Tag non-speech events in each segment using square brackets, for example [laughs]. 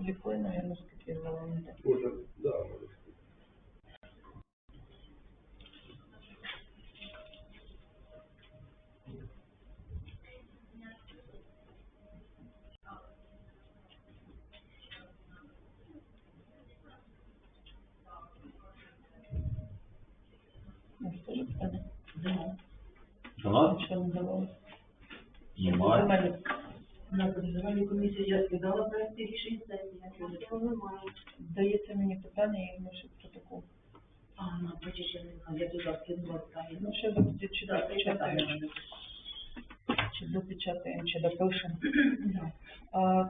Лікує, наверное, заломити. Да, може. Ну, що ж це? Да. Не давалося. немає. На земельній комісії я скидала проекти рішень сесії, я немає. Дається мені питання, я йому ще протокол. А, на бачиш, я не знаю, я туди скинула питання. Ну, ще чи Так, це допечатаємо, питання. чи допечатаємо, чи допишемо. А,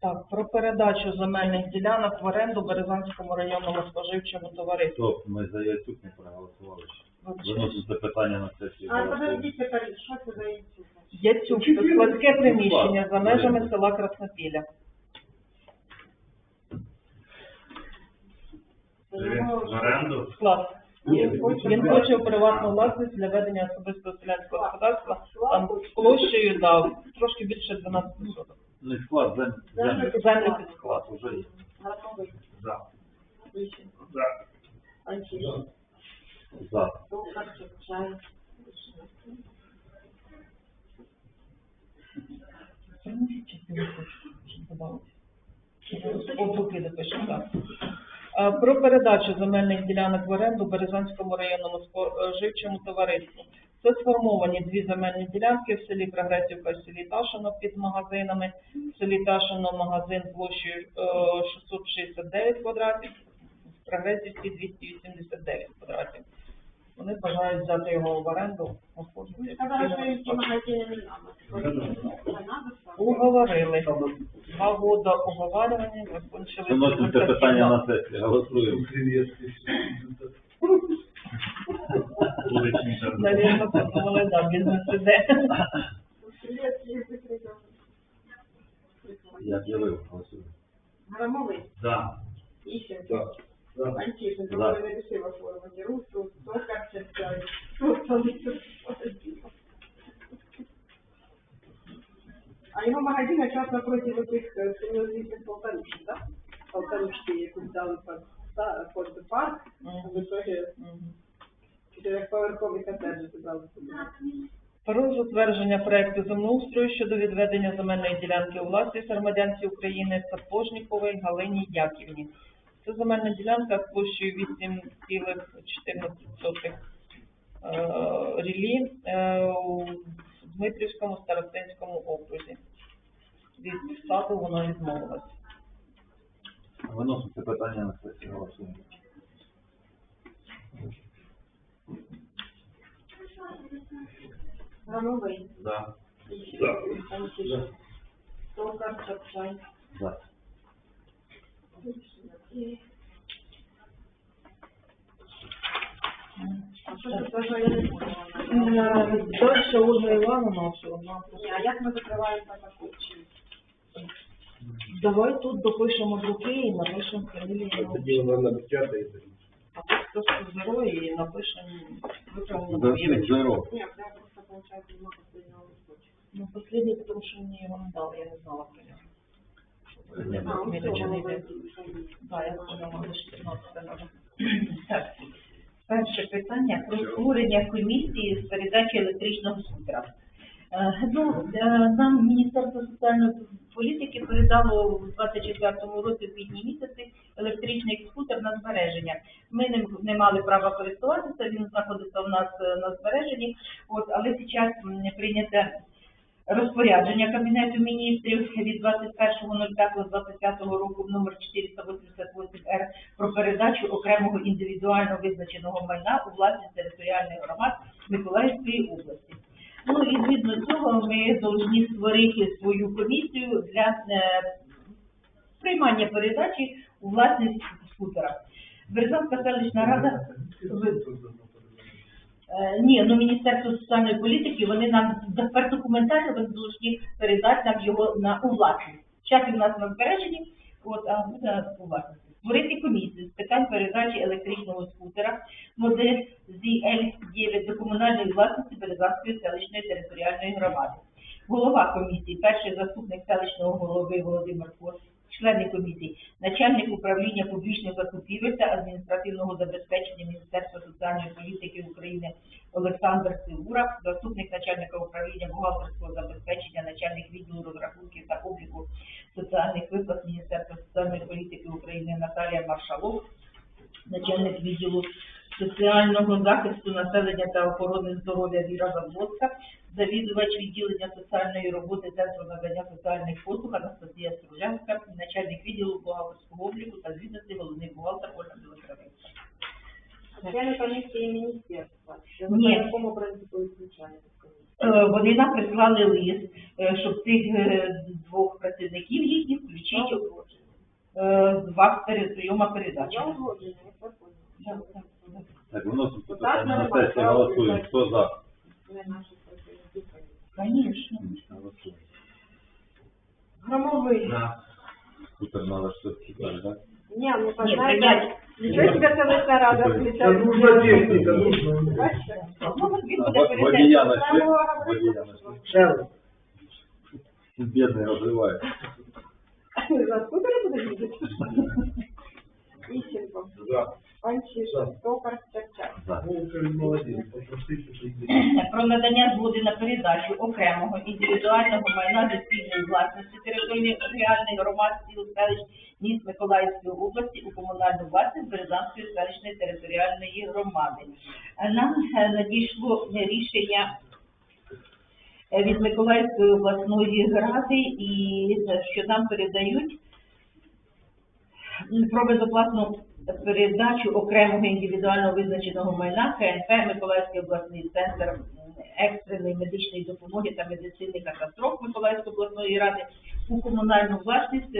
Так, про передачу земельних ділянок в оренду Березанському районному споживчому товариству. Стоп, ми за Яцюк не проголосували. ще. Вибачте. Виноситься питання на сесію. А, подождіть, тепер, що це за інститут? Яцюк, це складське приміщення за межами села Краснопілля. В оренду? Склад. Він хоче у приватну власність для ведення особистого селянського господарства, там з площею, да, трошки більше 12 соток. Не склад, зем, землю. Землі під склад. Уже є. Грановий, За. Лещенко, За. Антіш, За. Токарчук, Чай, Принесіть частину хочу, щоб додати. Обуки допишемо, так. Е, Про передачу земельних ділянок в оренду Березанському районному споживчому товариству. Це сформовані дві земельні ділянки в селі Прогресівка в селі Ташино під магазинами. В селі Ташино магазин площею е, 669 квадратів, в Прогресівці 289 квадратів. Вони бажають взяти його в оренду. Сказали, що магазини не треба, Уговорили. Два года уговарювання, закончили. Виносимо це питання на сесію. Голосуємо. [laughs] Навірно, подумали, да, бізнес іде. Я з'явив, голосуємо. Громовий, За. Іщенко, Да. А його магазин якраз напроти оцих сильнозвісних полтавищ, так? Полтавищі, яку дали під парк, в итоге Мгм. чотирьохповерхові котеджі собі. Про затвердження проекту землеустрою щодо відведення земельної ділянки у власність громадянці України Сапожнікової Галині Яківні. Це земельна ділянка площею 8,14 е, рілі е, у Дмитрівському старостинському окрузі. Від саду вона відмовилась. Виносимо це питання на сесію. Голосуємо. Громовий, За. Іщенко, Антішин, Токарчук, Чай. А що це за я не поняла? Дальше Ольга Івановна. Ні, а як ми закриваємо протокол? Давай тут допишемо друки і напишемо фамілію. Тоді вона напечатається. А тут просто зеро і напишемо виправимо За зеро. Ні, я просто, получаю, нема последнього листочка. Ну, последний, тому що мені його не дали, я не знала про нього. 14 надо. [clears throat] Так, перше питання про створення комісії з передачі електричного скутера. Е, Ну, е, нам Міністерство соціальної політики передало у 24-му році в квітні місяці електричний скутер на збереження. Ми не, не мали права користуватися, він знаходиться у нас е, на збереженні. От, але зараз м, прийняте розпорядження Кабінету міністрів від 21.05.25 року номер 488-Р про передачу окремого індивідуально визначеного майна у власність територіальних громад Миколаївської області. Ну і згідно цього ми повинні створити свою комісію для е, приймання передачі у власність скутера. Березанська селищна рада Е, Ні, ну Міністерство соціальної політики, вони нам тепер документально вони повинні передати нам його на у власність. Зараз у нас на збереженні, от, а буде у. Створити комісію з питань передачі електричного скутера модель ZL9 до комунальної власності Березанської селищної територіальної громади. Голова комісії, перший заступник селищного голови Володимир Кос, члени комісії, начальник управління публічних закупівель та адміністративного забезпечення Міністерства соціальної політики України Олександр Сивура, заступник начальника управління бухгалтерського забезпечення, начальник відділу розрахунків та обліку соціальних виплат Міністерства соціальної політики України Наталія Маршалов, начальник відділу соціального захисту населення та охорони здоров'я Віра Заблоцька, завідувач відділення соціальної роботи Центру надання соціальних послуг Анастасія Стружанська, начальник відділу бухгалтерського обліку та звітності головний бухгалтер Ольга Білокравицька. Члени комісії міністерства. Ні. якому принципу відключаєте? Е, Вони нам прислали лист, е, щоб цих е, двох працівників їхніх включити перед прийома передачі. Я узгоджена, я Так, виносимо це Так, питання на нормально. сесію, голосуємо. Хто за? Не наші працівники. Конечно. Голосуємо. Громовий. За. Скутер надо щось читати, так? Ні, ну Ні, так, прийняти. знаєте, нічого себе селищна рада Це включає. нужна техніка, нужна. Бачите? Ну, от він А буде во- Водія передати. нашли? Водія нашли? Шерл. Бідний розриває. За скутери буде їздити? Іщенко, За. Панчишин, Токар, Чапчак. За. Вовка молодець, попросився, що про надання згоди на передачу окремого індивідуального майна до спільної власності територіальної громадської селищ міст Миколаївської області у комунальну власність Березанської селищної територіальної громади. Нам е, надійшло рішення е, від Миколаївської обласної ради і е, що нам передають про безоплатну передачу окремого індивідуально визначеного майна КНП Миколаївський обласний центр екстреної медичної допомоги та медицини катастроф Миколаївської обласної ради у комунальну власність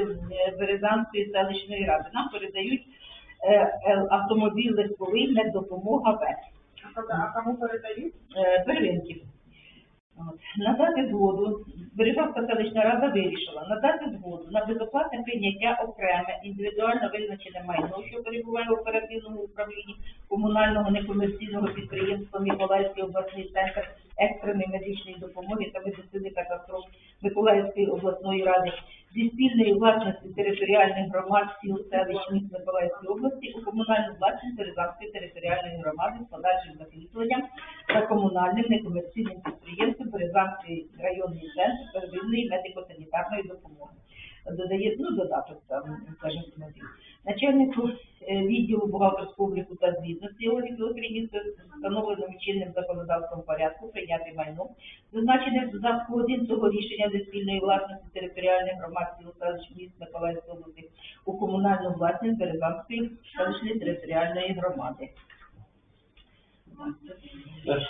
Березанської селищної ради. Нам передають е, е, автомобіль легковий меддопомога В А кому передають? е, первинків. От. Надати згоду, Бережанська селищна рада вирішила надати згоду на безоплатне прийняття окреме індивідуально визначене майно, що перебуває в оперативному управлінні комунального некомерційного підприємства Миколаївський обласний центр екстреної медичної допомоги та медицини катастроф Миколаївської обласної ради зі спільної власності територіальних громад сіл селищ міст Миколаївської області у комунальну власність Березанської територіальної громади з подальшим закріпленням та комунальним некомерційним підприємством Березанський районний центр первинної медико-санітарної допомоги. Додає ну, додаток там, скажімо, смотрю. начальнику е, відділу бухгалтерського обліку та звітності Ольги Білокріні встановленим чинним законодавством порядку прийняти майно, зазначене в додатку 1 цього рішення зі спільної власності територіальних громад селищ міст Миколаївської області у комунальну власність Березанської селищної територіальної громади. Так.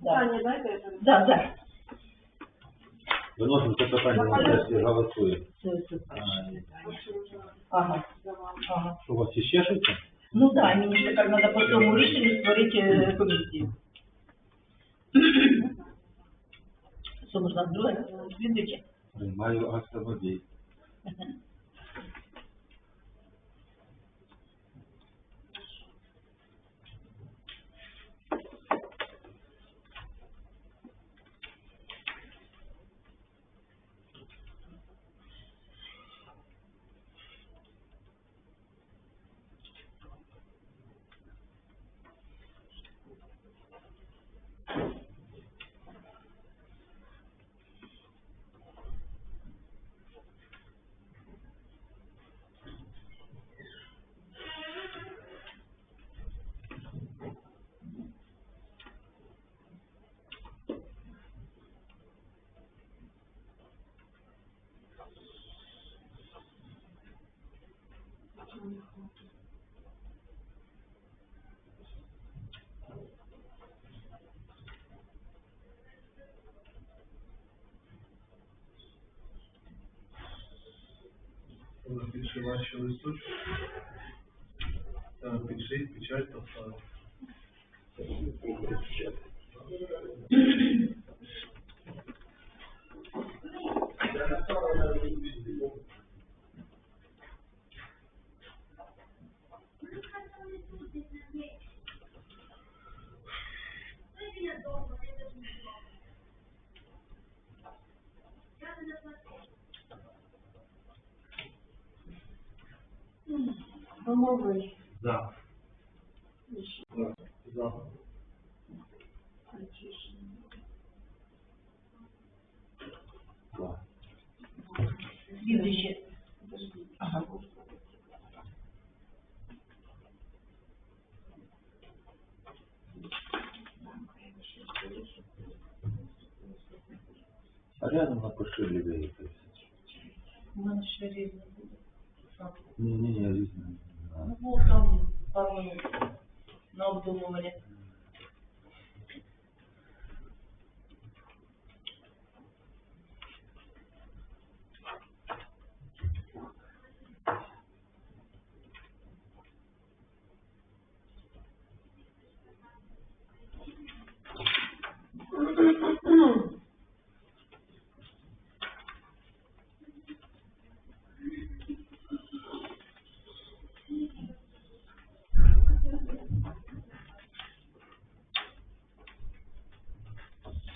Да. Питання дайте, я передам. Да, да. Виносимо це питання на сесію, голосуємо. Це- це- ага. Що у вас ще щось? Ну да, мені ж тепер треба по цьому рішенню створити е, комісію. Що можна друге? Звідки? Приймаю автомобіль. [laughs] Напиши ще листочок. Там підшить, печать поставити. Домовий. За. За. За. За. Слідуюче. Ага. А рядом напиши мене ще різне буде. Ні, ні, ні, різне. Ну, там пару минут на обдумування.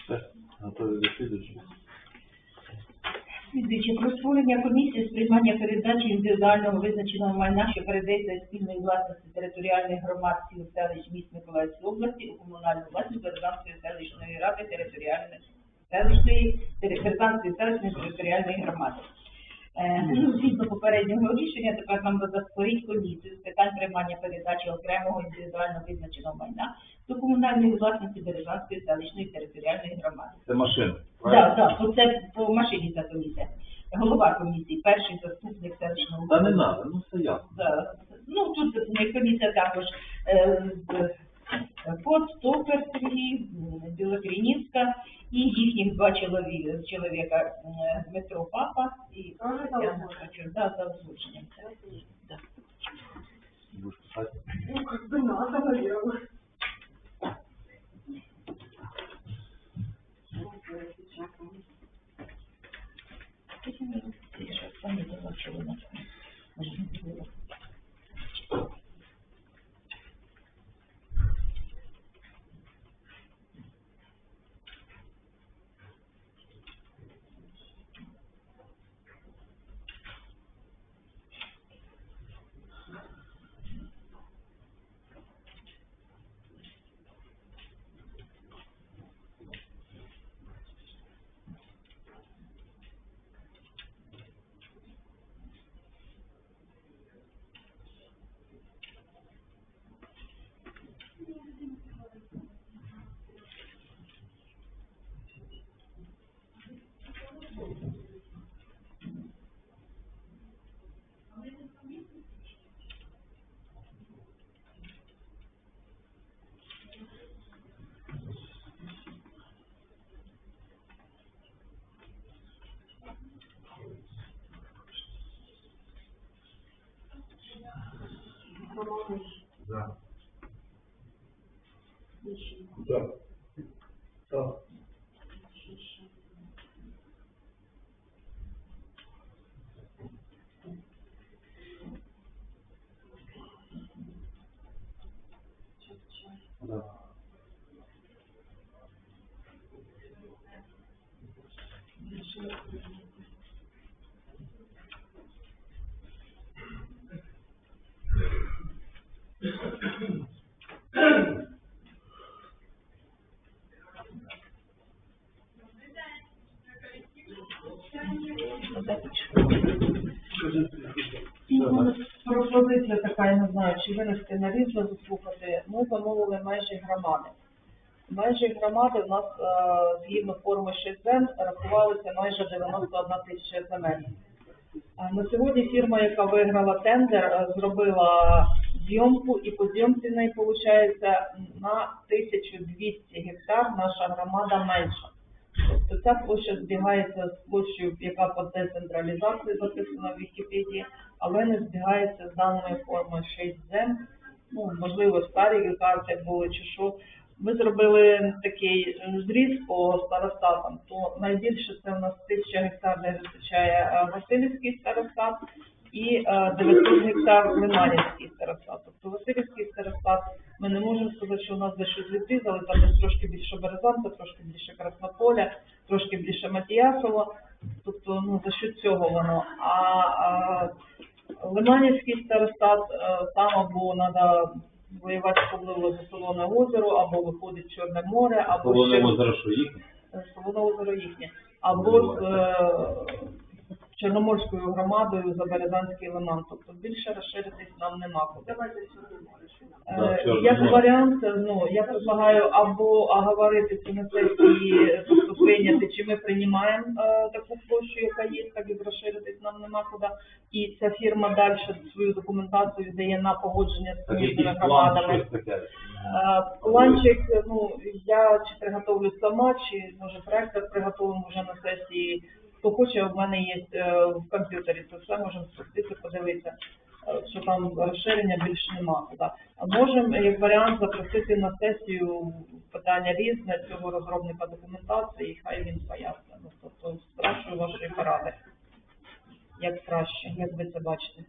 Все, готові до слідуючого. Слідуюче про створення комісії з приймання передачі індивідуального визначеного майна, що передається спільної власності територіальних громад сіл селищ міст Миколаївської області у комунальну власність Березанської селищної ради територіальної селищної тери- селищної територіальної громади. Е, ну, згідно попереднього рішення, тепер нам треба створити комісію з питань приймання передачі окремого індивідуально визначеного майна до комунальної власності Березанської селищної територіальної громади. Це машина. Так, так, по це по машині ця комісія. Голова комісії, перший заступник селищного Та не треба, ну все ясно. Да. Ну тут е, комісія також е, з- Кот, Стопер Сергій, м, Білокринівська і їхніх два чоловіка, чоловіка Дмитро Папа і Тетяна за Качур. Да, за озвученням. Да. Будеш писати? Ну, как бы надо, наверное. Самі побачили нас. Може, не Домовий. За. За. За. Да. Ну, Пропозиція така, я не знаю, чи винести на різне заслухати. Ми замовили межі громади. Межі громади в нас е, згідно форми 6 зем рахувалися майже 91 тисяча земель. Е, На сьогодні фірма, яка виграла тендер, е, зробила зйомку і по зйомці в виходить на 1200 гектар наша громада менша. Тобто ця площа збігається з площею, яка по децентралізації записана в Вікіпедії, але не збігається з даною формою 6 зем. Ну, можливо, старі карти були чи що. Ми зробили такий зріз по старостатам, то найбільше це у нас 1000 гектар не вистачає Васильівський старостат і е, 900 гектар Лиманівський старостат. Тобто Васильівський старостат ми не можемо сказати, що у нас щось відрізали, там десь трошки більше Березанка, трошки більше Краснополя, трошки більше Матіясово. тобто, ну, за що цього воно. А, а Лиманівський старостат, е, там або треба воювати особливо за Солоне озеро, або виходить Чорне море, або Солоне ще- озеро, що їхнє? Солоне озеро їхнє, або з е, Чорноморською громадою за Березанський лиман. Тобто більше розширитись нам нема куди. Давайте Е, Як варіант, ну я предлагаю або оговорити ці на сесії, тобто прийняти, чи ми приймаємо е, таку площу, яка є, так як розширитись нам нема куди. І ця фірма далі свою документацію дає на погодження з Так план, громадами. щось таке. Е, Планчик, ну я чи приготовлю сама, чи може проектор приготовимо вже на сесії. Хто хоче, в мене є е, в комп'ютері, це все можемо спустити, подивитися, е, що там розширення більше нема. куди. А можемо як варіант запросити на сесію питання різне цього розробника документації, хай він пояснює. Ну, тобто спрашую вашої поради, як краще, як ви це бачите.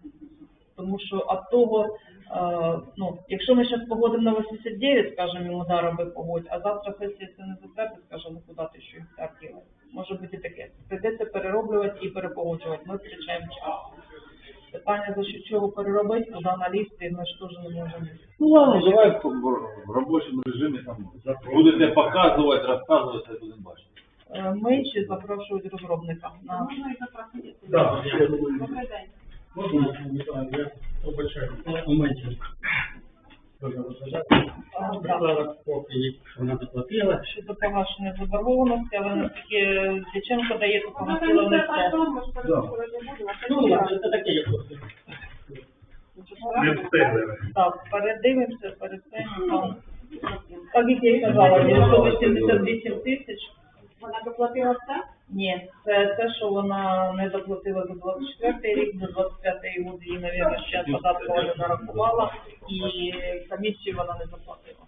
Тому що от того, е, ну, якщо ми зараз погодимо на 89, скажемо йому, да, роби погодь, а завтра сесія це не затвердить, скажемо, ну куди ти що гектар ділиш. Може бути таке. Прийдеться перероблювати і перепогоджувати. Ми втрачаємо час. Питання, за що чого переробити, куди налізти, ми ж теж не можемо. Ну ладно, давай в робочому режимі там будете показувати, розказувати, а будемо бачити. Е, Ми чи запрошують розробника на Можна і запросити. Да, я думаю, Добрий день. Можна, я побачаю, у мене. Дуже розглядати. е, да. Прислала копії, що вона заплатила. щодо погашення заборгованості, але наскільки Дяченко дає, то Ну, погасили це не так, все. що не. Ну, це таке, як просто. Не встигли. Так, передивимося перед цим. там. Так як я казала, 988 тисяч. Вона доплатила все? Ні, це те, що вона не доплатила за 24 рік, за 25 год її, мабуть, ще податкова не нарахувала, і комісії вона не заплатила.